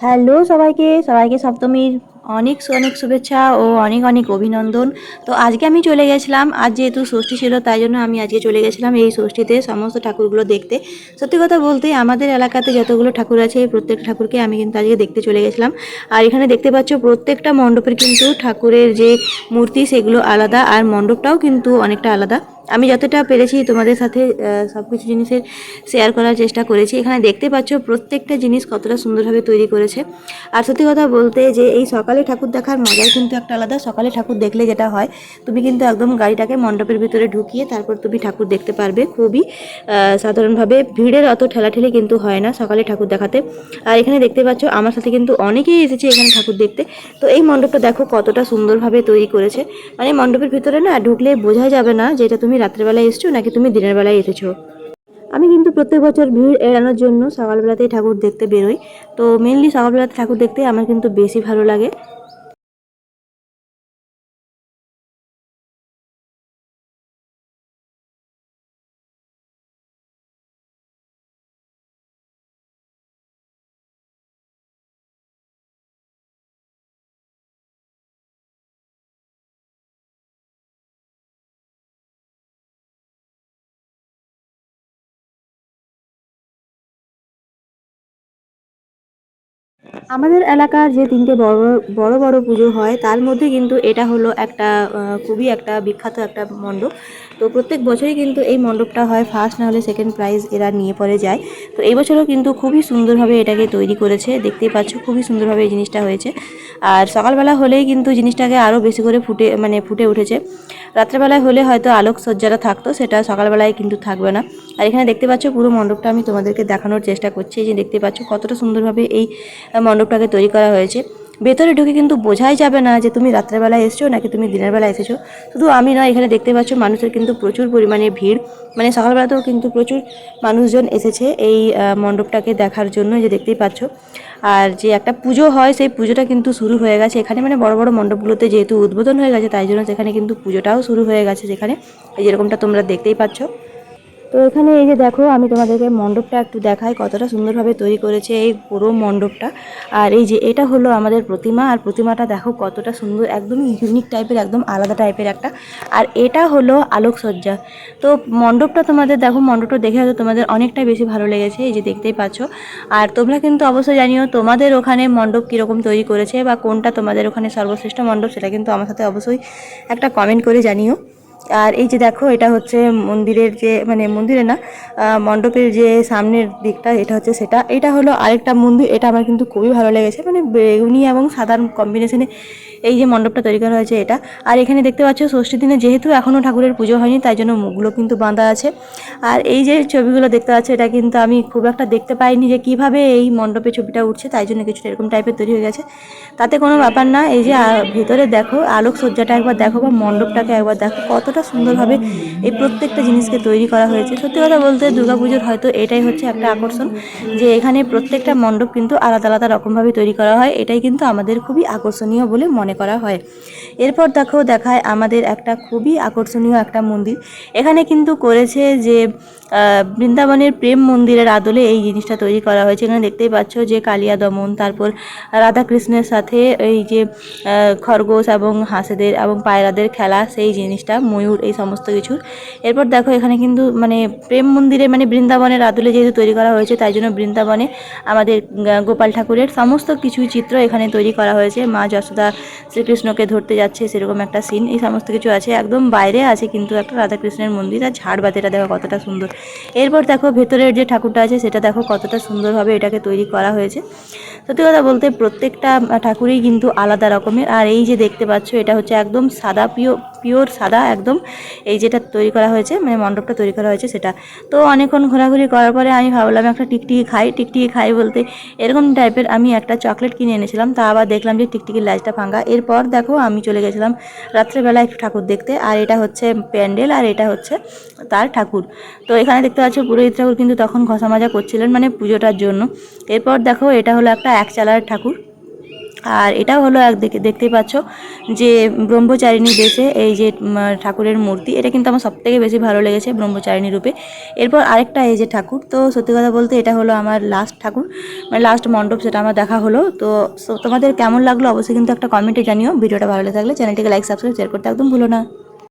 Hello সবাইকে সবাইকে সপ্তমীর অনেক অনেক শুভেচ্ছা ও অনেক অনেক অভিনন্দন। তো আজকে আমি চলে গেছিলাম, আজ যেহেতু ষষ্ঠী ছিল তাই জন্য আমি আজকে চলে গেছিলাম এই ষষ্ঠীতে সমস্ত ঠাকুরগুলো দেখতে। সত্যি কথা বলতে আমাদের এলাকাতে যতগুলো ঠাকুর আছে এই প্রত্যেকটা ঠাকুরকে আমি কিন্তু আজকে দেখতে চলে গেছিলাম। আর এখানে দেখতে পাচ্ছ প্রত্যেকটা মণ্ডপের কিন্তু ঠাকুরের যে মূর্তি সেগুলো আলাদা, আর মণ্ডপটাও কিন্তু অনেকটা আলাদা। আমি যতটা পেরেছি তোমাদের সাথে সব কিছু জিনিসের শেয়ার করার চেষ্টা করেছি। এখানে দেখতে পাচ্ছ প্রত্যেকটা জিনিস কতটা সুন্দরভাবে তৈরি করেছে। আর সত্যি কথা বলতে যে এই সকালে ঠাকুর দেখার মজাই কিন্তু একটা আলাদা। সকালে ঠাকুর দেখলে যেটা হয়, তুমি কিন্তু একদম গাড়িটাকে মণ্ডপের ভিতরে ঢুকিয়ে তারপর তুমি ঠাকুর দেখতে পারবে। খুবই সাধারণভাবে ভিড়ের অত ঠেলাঠেলি কিন্তু হয় না সকালে ঠাকুর দেখাতে। আর এখানে দেখতে পাচ্ছ আমার সাথে কিন্তু অনেকেই এসেছে এখানে ঠাকুর দেখতে। তো এই মণ্ডপটা দেখো কতটা সুন্দরভাবে তৈরি করেছে। মানে মণ্ডপের ভিতরে না ঢুকলে বোঝা যাবে না যে এটা তুমি রাত্রেবেলায় এসছো নাকি তুমি দিনের বেলায় এসেছ? আমি কিন্তু প্রত্যেক বছর ভিড় এড়ানোর জন্য সকালবেলাতেই ঠাকুর দেখতে বেরোই। তো মেনলি সকালবেলাতে ঠাকুর দেখতে আমার কিন্তু বেশি ভালো লাগে। আমাদের এলাকার যে তিনটে বড় বড় বড় পুজো হয়, তার মধ্যে কিন্তু এটা হলো একটা খুবই একটা বিখ্যাত একটা মণ্ডপ। তো প্রত্যেক বছরই কিন্তু এই মণ্ডপটা হয় ফার্স্ট না হলে সেকেন্ড প্রাইজ এরা নিয়ে পরে যায়। তো এই বছরও কিন্তু খুবই সুন্দরভাবে এটাকে তৈরি করেছে, দেখতেই পাচ্ছ খুবই সুন্দরভাবে এই জিনিসটা হয়েছে। আর সকালবেলা হলেই কিন্তু জিনিসটাকে আরও বেশি করে ফুটে মানে ফুটে উঠেছে। রাত্রেবেলায় হলে হয়তো আলোকসজ্জাটা থাকতো, সেটা সকালবেলায় কিন্তু থাকবে না। আর এখানে দেখতে পাচ্ছ পুরো মণ্ডপটা আমি তোমাদেরকে দেখানোর চেষ্টা করছি। যে দেখতে পাচ্ছ কতটা সুন্দরভাবে এই মণ্ডপটাকে তৈরি করা হয়েছে। ভেতরে ঢুকে কিন্তু বোঝাই যাবে না যে তুমি রাত্রেবেলায় এসেছ নাকি তুমি দিনের বেলা এসেছ। শুধু আমি নয়, এখানে দেখতে পাচ্ছ মানুষের কিন্তু প্রচুর পরিমাণে ভিড়। মানে সকালবেলাতেও কিন্তু প্রচুর মানুষজন এসেছে এই মণ্ডপটাকে দেখার জন্য যে দেখতেই পাচ্ছ। আর যে একটা পুজো হয়, সেই পুজোটা কিন্তু শুরু হয়ে গেছে। এখানে মানে বড় বড় মণ্ডপগুলোতে যেহেতু উদ্বোধন হয়ে গেছে, তাই জন্য সেখানে কিন্তু পুজোটাও শুরু হয়ে গেছে সেখানে। যেরকমটা তোমরা দেখতেই পাচ্ছ। তো এখানে এই যে দেখো, আমি তোমাদেরকে মণ্ডপটা একটু দেখাই, কতটা সুন্দরভাবে তৈরি করেছে এই পুরো মণ্ডপটা। আর এই যে এটা হলো আমাদের প্রতিমা, আর প্রতিমাটা দেখো কতটা সুন্দর একদম ইউনিক টাইপের একদম আলাদা টাইপের একটা। আর এটা হলো আলোকসজ্জা। তো মণ্ডপটা তোমাদের দেখো, মণ্ডপটা দেখে হয়তো তোমাদের অনেকটাই বেশি ভালো লেগেছে, এই যে দেখতেই পাচ্ছ। আর তোমরা কিন্তু অবশ্যই জানিও তোমাদের ওখানে মণ্ডপ কীরকম তৈরি করেছে, বা কোনটা তোমাদের ওখানে সর্বশ্রেষ্ঠ মণ্ডপ, সেটা কিন্তু আমার সাথে অবশ্যই একটা কমেন্ট করে জানিও। আর এই যে দেখো, এটা হচ্ছে মন্দিরের যে মানে মন্দিরে না মণ্ডপের যে সামনের দিকটা, এটা হচ্ছে সেটা। এটা হলো আরেকটা মন্দির, এটা আমার কিন্তু খুবই ভালো লেগেছে। মানে বেগুনি এবং সাদার কম্বিনেশনে এই যে মণ্ডপটা তৈরি করা হয়েছে এটা। আর এখানে দেখতে পাচ্ছ ষষ্ঠীর দিনে যেহেতু এখনও ঠাকুরের পুজো হয়নি, তাই জন্য মুখগুলো কিন্তু বাঁধা আছে। আর এই যে ছবিগুলো দেখতে পাচ্ছ, এটা কিন্তু আমি খুব একটা দেখতে পাইনি যে কীভাবে এই মণ্ডপে ছবিটা উঠছে, তাই জন্য কিছুটা এরকম টাইপের তৈরি হয়ে গেছে। তাতে কোনো ব্যাপার না, এই যে ভেতরে দেখো, আলোকসজ্জাটা একবার দেখো বা মণ্ডপটাকে একবার দেখো, কতটা সুন্দরভাবে এই প্রত্যেকটা জিনিসকে তৈরি করা হয়েছে। সত্যি কথা বলতে দুর্গাপুজোর হয়তো এটাই হচ্ছে একটা আকর্ষণ, যে এখানে প্রত্যেকটা মণ্ডপ কিন্তু আলাদা আলাদা রকমভাবে তৈরি করা হয়, এটাই কিন্তু আমাদের খুবই আকর্ষণীয় বলে মনে করা হয়। এরপর দেখো, দেখায় আমাদের একটা খুবই আকর্ষণীয় একটা মন্দির। এখানে কিন্তু করেছে যে বৃন্দাবনের প্রেম মন্দিরের আদলে এই জিনিসটা তৈরি করা হয়েছে। এখানে দেখতেই পাচ্ছ যে, কালিয়া দমন, তারপর রাধাকৃষ্ণের সাথে এই যে খরগোশ এবং হাঁসেদের এবং পায়রাদের খেলা, সেই জিনিসটা, ময়ূর, এই সমস্ত কিছু। এরপর দেখো, এখানে কিন্তু মানে প্রেম মন্দিরে মানে বৃন্দাবনের আদলে যেহেতু তৈরি করা হয়েছে, তাই জন্য বৃন্দাবনে আমাদের গোপাল ঠাকুরের সমস্ত কিছু চিত্র এখানে তৈরি করা হয়েছে। মা যশোদা শ্রীকৃষ্ণকে ধরতে যাচ্ছে, সেরকম একটা সিন এই সমস্ত কিছু আছে, একদম বাইরে আছে কিন্তু একটা রাধাকৃষ্ণের মন্দির, আর ঝাড়বাতিটা দেখো কতটা সুন্দর। এরপর দেখো ভেতরের যে ঠাকুরটা আছে, সেটা দেখো কতটা সুন্দরভাবে এটাকে তৈরি করা হয়েছে। সত্যি কথা বলতে প্রত্যেকটা ঠাকুরই কিন্তু আলাদা রকমের, আর এই যে দেখতে পাচ্ছ, এটা হচ্ছে একদম সাদা পিওর পিওর সাদা একদম। এই যেটা তৈরি করা হয়েছে মানে মণ্ডপটা তৈরি করা হয়েছে সেটা। তো অনেকক্ষণ ঘোরাঘুরি করার পরে আমি ভাবলাম, একটা টিকটিকি খাই টিকটিকি খাই বলতে। এরকম টাইপের আমি একটা চকলেট কিনে এনেছিলাম, তা আবার দেখলাম যে টিকটিকির লাইটটা ভাঙা। এরপর দেখো আমি চলে গেছিলাম রাত্রেবেলা একটু ঠাকুর দেখতে, আর এটা হচ্ছে প্যান্ডেল, আর এটা হচ্ছে তার ঠাকুর। তো এখানে দেখতে পাচ্ছ পুরোহিত ঠাকুর কিন্তু তখন ঘষা মাজা করছিলেন মানে পুজোটার জন্য। এরপর দেখো এটা হলো একটা এক চালার ঠাকুর। আর এটাও হলো এক দেখে দেখতেই পাচ্ছ যে ব্রহ্মচারিণী বেশে এই যে ঠাকুরের মূর্তি, এটা কিন্তু আমার সবথেকে বেশি ভালো লেগেছে ব্রহ্মচারিণী রূপে। এরপর আরেকটা এই যে ঠাকুর, তো সত্যি কথা বলতে এটা হলো আমার লাস্ট ঠাকুর মানে লাস্ট মণ্ডপ সেটা আমার দেখা হলো। তো তোমাদের কেমন লাগল অবশ্যই কিন্তু একটা কমেন্টে জানিও। ভিডিওটা ভালো লাগলে চ্যানেলটিকে লাইক সাবস্ক্রাইব শেয়ার করতে একদম ভুলো না।